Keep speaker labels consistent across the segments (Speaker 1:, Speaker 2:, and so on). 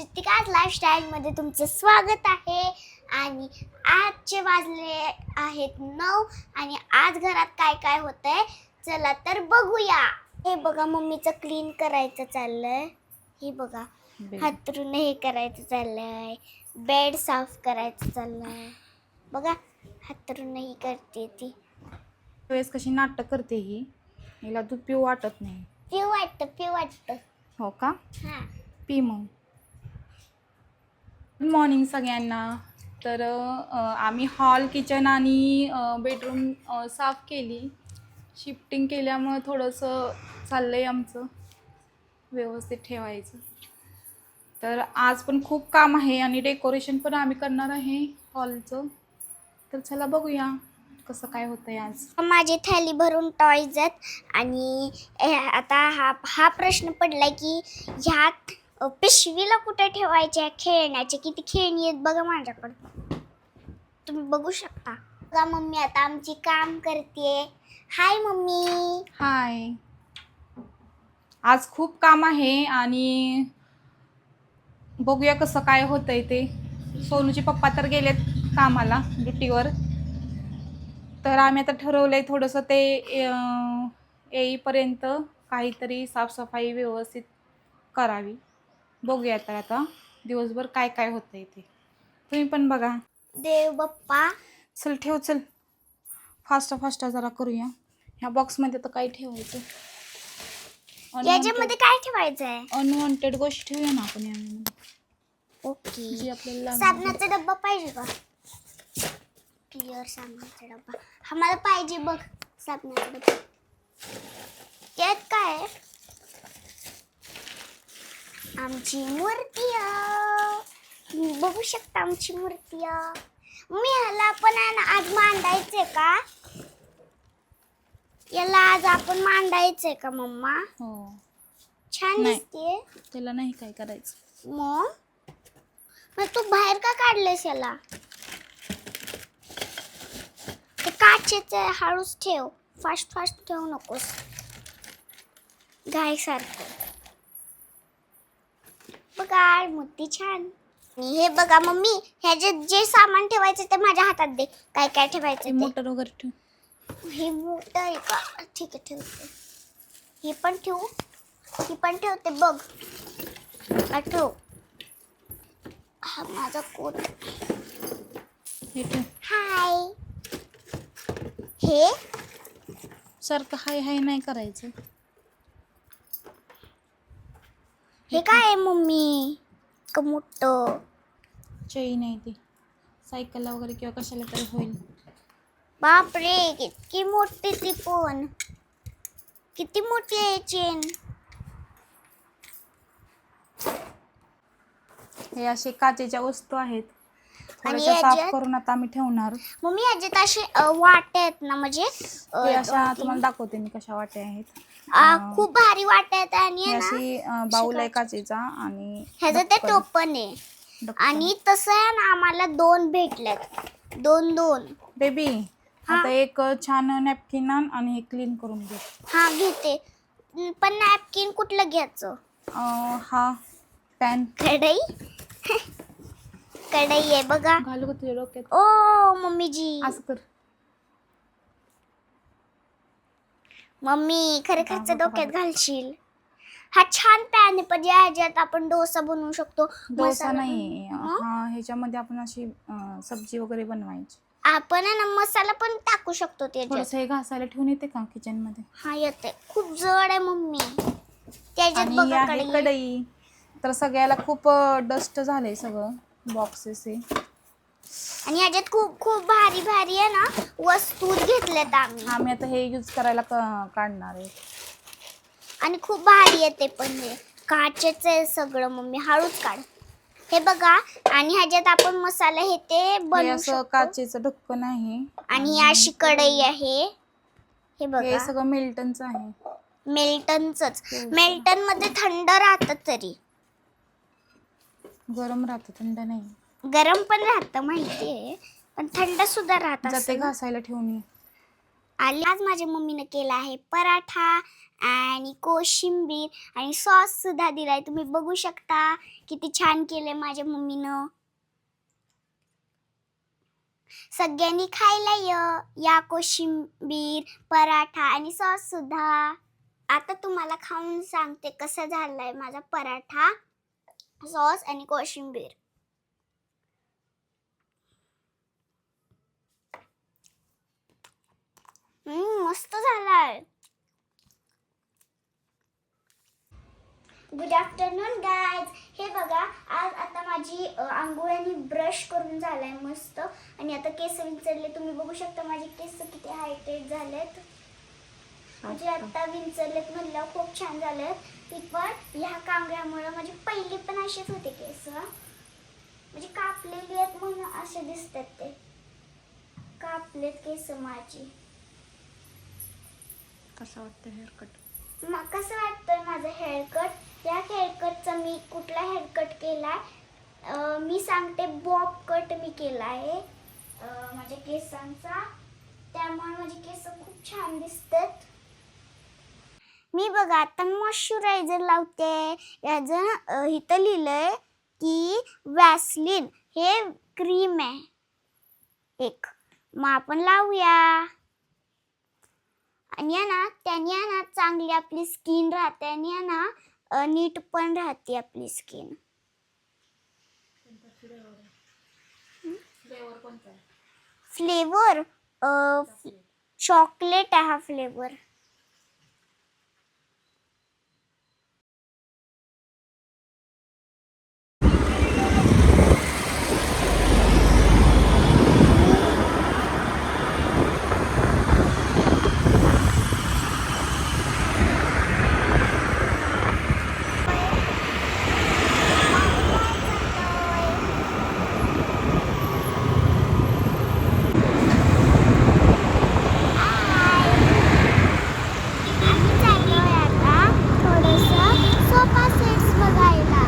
Speaker 1: चित्तिकाच लाईफस्टाईलमध्ये तुमचं स्वागत आहे. आणि आजचे वाजले आहेत नऊ आणि आज घरात काय काय होतंय चला तर बघूया. हे बघा मम्मीचं क्लीन करायचं चाललंय. हे बघा हातरून हे करायचं चाललंय. बेड साफ करायचं चाललंय. बघा हातरून ही करते ती.
Speaker 2: वेळेस कशी नाटक करते ही. हिला दूध पिऊ वाटत नाही.
Speaker 1: पिऊ वाटतं पिऊ वाटतं.
Speaker 2: हो का?
Speaker 1: हां.
Speaker 2: पी मग. गुड मॉर्निंग सगळ्यांना. तर आम्ही हॉल किचन आणि बेडरूम साफ केली. शिफ्टिंग केल्यामुळं थोडंसं चाललं आहे आमचं. व्यवस्थित ठेवायचं. तर आज पण खूप काम आहे आणि डेकोरेशन पण आम्ही करणार आहे हॉलचं तर चला बघूया कसं काय होतं आहे आज
Speaker 1: माझी थैली भरून टॉयज आहेत आणि ए, आता हा हा प्रश्न पडलाय की ह्यात पिशवीला कुठे ठेवायचे खेळण्याचे किती खेळणी आहेत बघा माझ्याकडे. तुम्ही बघू शकता. बघा मम्मी आता आमची काम करते हाय मम्मी.
Speaker 2: हाय. आज खूप काम आहे आणि बघूया कसं काय होतंय ते. सोनूचे पप्पा तर गेलेत कामाला ड्युटीवर. तर आम्ही आता ठरवलंय थोडंसं ते येईपर्यंत काहीतरी साफसफाई व्यवस्थित करावी. बघूया तर आता. दिवसभर काय काय होतंय ते. तुम्ही पण बघा.
Speaker 1: देव बाप्पा.
Speaker 2: चल ठेव चल. फास्ट फास्ट जरा करूया. ह्या बॉक्समध्ये तर काय ठेवायचं.
Speaker 1: याच्यामध्ये काय ठेवायचं आहे
Speaker 2: अनवॉन्टेड गोष्टी ठेवूया ना आपण यामध्ये
Speaker 1: ओके
Speaker 2: आपल्याला लागणार.
Speaker 1: साबणाचा डब्बा पाहिजे का? क्लिअर साबणाचा डब्बा. हा मला पाहिजे बघ साबणाचा डब्बा. त्यात काय आहे? आमची मूर्ती आहे. बघू शकता आमची मूर्ती आहे. मी ह्याला पण आहे ना आज मांडायचंय का? याला आज आपण मांडायचंय का मम्मा?
Speaker 2: हो.
Speaker 1: छान
Speaker 2: नाही.
Speaker 1: दिसते
Speaker 2: त्याला नाही काय करायचं.
Speaker 1: मग? मग तू बाहेर का काढलेस याला? ते काचेच हळूच ठेव. फास्ट फास्ट ठेवू नकोस. गाय सारखं. बघा मूर्ती छान. आणि हे बघा मम्मी ह्याच्यात जे सामान ठेवायचं ते माझ्या हातात दे. काय काय ठेवायचं ते.
Speaker 2: मोटर वगैरे ठेव.
Speaker 1: हे मोठं आहे का? ठीक आहे ठेवते. हे पण ठेवू? ही पण ठेवते बघ. हा ठेव. हा माझा कोट.
Speaker 2: हे ठेव.
Speaker 1: हाय. हे?
Speaker 2: सारखं हाय हाय नाही करायचं.
Speaker 1: हे काय आहे मम्मी? का मोठं.
Speaker 2: चैन आहे ती. सायकलला वगैरे किंवा कशाला तरी होईल.
Speaker 1: बापरे किती मोठी ती पण. किती मोठी आहे चेन?
Speaker 2: हे असे काचेच्या वस्तू आहेत.
Speaker 1: आणि
Speaker 2: थोड्याशा साफ
Speaker 1: याच्यात-
Speaker 2: करून आता आम्ही ठेवणार.
Speaker 1: मम्मी ह्याच्यात असे वाटे आहेत ना म्हणजे अ,
Speaker 2: हे अशा तुम्हाला दाखवते मी कशा वाट्या आहेत.
Speaker 1: खूप भारी वाटे आहेत आणि
Speaker 2: ही
Speaker 1: आहे ना
Speaker 2: अशी अं, बाऊल आहे काचेचा आणि
Speaker 1: ह्याचं ते
Speaker 2: ढक्कन.
Speaker 1: टोपण आहे.
Speaker 2: ढक्कन.
Speaker 1: आणि तसं आहे ना आम्हाला दोन भेटल्यात दोन दोन.
Speaker 2: बेबी
Speaker 1: हा.
Speaker 2: आता एक छान नॅपकिन आण आणि हे क्लीन करून घे.
Speaker 1: हा घेते. पण नॅपकिन कुठलं घ्यायचं?
Speaker 2: अं, हा पॅन.
Speaker 1: कढई? कढई आहे बघा.
Speaker 2: घालू का तुझ्या डोक्यात.
Speaker 1: ओ मम्मीजी.
Speaker 2: असं कर.
Speaker 1: मम्मी खरे खरच डोक्यात घालशील. हा छान पॅन आहे पण या ह्याच्यात आपण डोसा बनवू शकतो.
Speaker 2: डोसा
Speaker 1: मसाला
Speaker 2: नाही. हा? ह्याच्यामध्ये आपण अशी अं, सब्जी वगैरे बनवायची.
Speaker 1: आपण आहे ना मसाला पण टाकू शकतो त्याच्यात.
Speaker 2: थोडस हे घासायला ठेवून येते का किचनमध्ये?
Speaker 1: हा येते. खूप जड आहे मम्मी. त्याच्यात
Speaker 2: आणि
Speaker 1: बघा
Speaker 2: आहे
Speaker 1: कढई.
Speaker 2: कढई. तर सगळ्याला खूप डस्ट झालंय सगळं. बॉक्सेस हे.
Speaker 1: आणि ह्याच्यात खूप खूप भारी भारी आहे ना वस्तू घेतल्यात आम्ही.
Speaker 2: आम्ही आता हे यूज करायला क- काढणार आहे.
Speaker 1: आणि खूप भारी येते पण हे. काचेच आहे सगळं मम्मी. हळूच काढ. हे बघा आणि ह्याच्यात आपण मसाला हे ते
Speaker 2: हे
Speaker 1: बनवू
Speaker 2: असं
Speaker 1: शकतो.
Speaker 2: काचेचं ढक्कन आहे.
Speaker 1: आणि ही अशी कढई आहे. हे
Speaker 2: हे
Speaker 1: बघा
Speaker 2: सगळं मिल्टनचं आहे.
Speaker 1: मेल्टनच मेल्टनमध्ये थंड राहतं तरी.
Speaker 2: गरम राहतं थंड नाही.
Speaker 1: गरम पण राहतं माहितीये. पण थंड सुद्धा राहत
Speaker 2: जाते. घासायला ठेवून ये.
Speaker 1: आले आज माझ्या मम्मीनं केला आहे पराठा आणि कोशिंबीर आणि सॉस सुद्धा दिलाय. तुम्ही बघू शकता किती छान केलंय माझ्या मम्मीनं. सगळ्यांनी खायला य या कोशिंबीर पराठा आणि सॉस सुद्धा. आता तुम्हाला खाऊन सांगते कसं झालंय माझा पराठा सॉस आणि कोशिंबीर हम्म, मस्त झालाय गुड आफ्टरनून गायज हे बघा आज आता माझी आंघोळ आणि ब्रश करून झालाय मस्त. आणि आता केस विंचरले. तुम्ही बघू शकता माझे केस किती हायटेड झालेत. म्हणजे आता विंचरलेत म्हणलं खूप छान झालेत. ती पण ह्या कांगऱ्यामुळे माझी पहिली पण असेच होते केस. म्हणजे कापलेली आहेत म्हणून असे दिसतात ते. कापलेत केस माझी.
Speaker 2: कसं वाटतं हेअरकट
Speaker 1: मग कसं वाटतंय माझं हेअरकट या हेअरकटचा मी कुठला हेअरकट केला आहे मी सांगते बॉब कट मी केला आहे माझ्या केसांचा. त्यामुळे माझे केस खूप छान दिसतात. मी बघा आता मॉइश्चरायझर लावते. याचं इथं लिहिलंय की वॅसलिन हे क्रीम आहे. एक. मग आपण लावूया. आणि आहे ना त्याने आहे ना चांगली आपली स्किन राहते आणि आहे ना नीट पण राहते आपली स्किन
Speaker 2: फ्लेवर
Speaker 1: चॉकलेट आहे? हा फ्लेवर आम्ही चाललोय आता थोडंसं सोफा सेट्स बघायला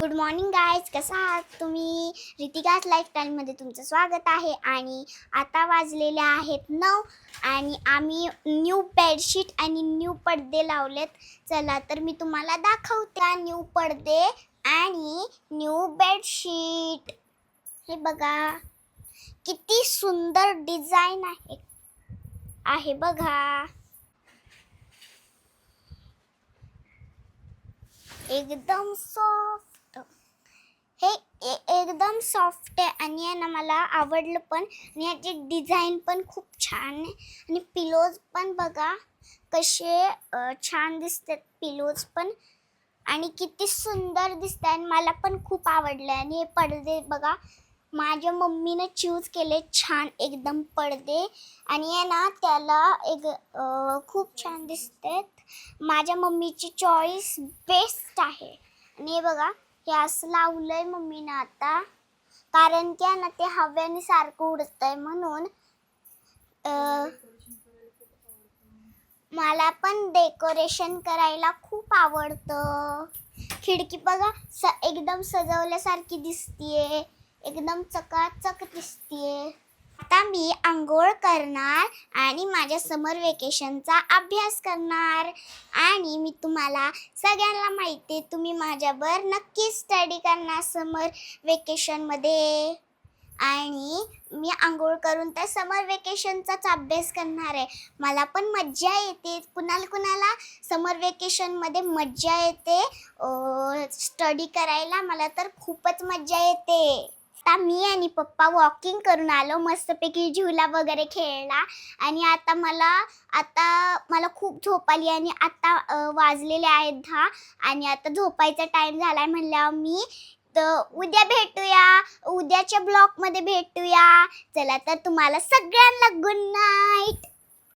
Speaker 1: गुड मॉर्निंग गायज कसा आहात तुम्ही रितिकाज लाईफस्टाईलमध्ये तुमचं स्वागत आहे. आणि आता वाजलेले आहेत नऊ आणि आम्ही न्यू बेडशीट आणि न्यू पडदे लावलेत. चला तर मी तुम्हाला दाखवते. न्यू पडदे आणि न्यू बेडशीट हे बघा. किती सुंदर डिझाईन आहे. आहे बघा. एकदम सॉफ्ट हे ए- एकदम सॉफ्ट आहे आणि आहे ना मला आवडलं पण. आणि याची डिझाईन पण खूप छान आहे. आणि पिलोज पण बघा कसे छान दिसतात पिलोज पण. आणि किती सुंदर दिसत आहे मला पण खूप आवडलं आहे आणि हे पडदे बघा माझ्या मम्मीनं चूज केले छान एकदम पडदे. आणि आहे ना त्याला एक खूप छान दिसतात. माझ्या मम्मीची चॉईस बेस्ट आहे. आणि हे बघा गॅस लावलंय मम्मीनं आता. कारण की ना ते हव्याने सारखं उडतंय म्हणून मला पण डेकोरेशन करायला खूप आवडतं. खिडकी बघा स एकदम सजवल्यासारखी दिसतीये. एकदम चकाचक दिसतीये. आता मी आंघोळ करणार आणि माझ्या समर वेकेशनचा अभ्यास करणार. आणि मी तुम्हाला सगळ्यांना माहिती आहे तुम्ही माझ्यावर नक्की स्टडी करणार समर वेकेशनमध्ये आणि मी आंघोळ करून त्या समर वेकेशनचाच अभ्यास करणार आहे. मला पण मज्जा येते. कुणाला कुणाला समर वेकेशनमध्ये मज्जा येते स्टडी करायला मला तर खूपच मज्जा येते. आता मी आणि पप्पा वॉकिंग करून आलो मस्तपैकी झुला वगैरे खेळला. आणि आता मला आता मला खूप झोप आली आणि आता वाजलेले आहेत दहा. आणि आता झोपायचा टाइम आहे म्हणल्यावर मी तर उद्या भेटूया. उद्याच्या ब्लॉगमध्ये भेटूया. चला तर तुम्हाला सगळ्यांना गुड नाईट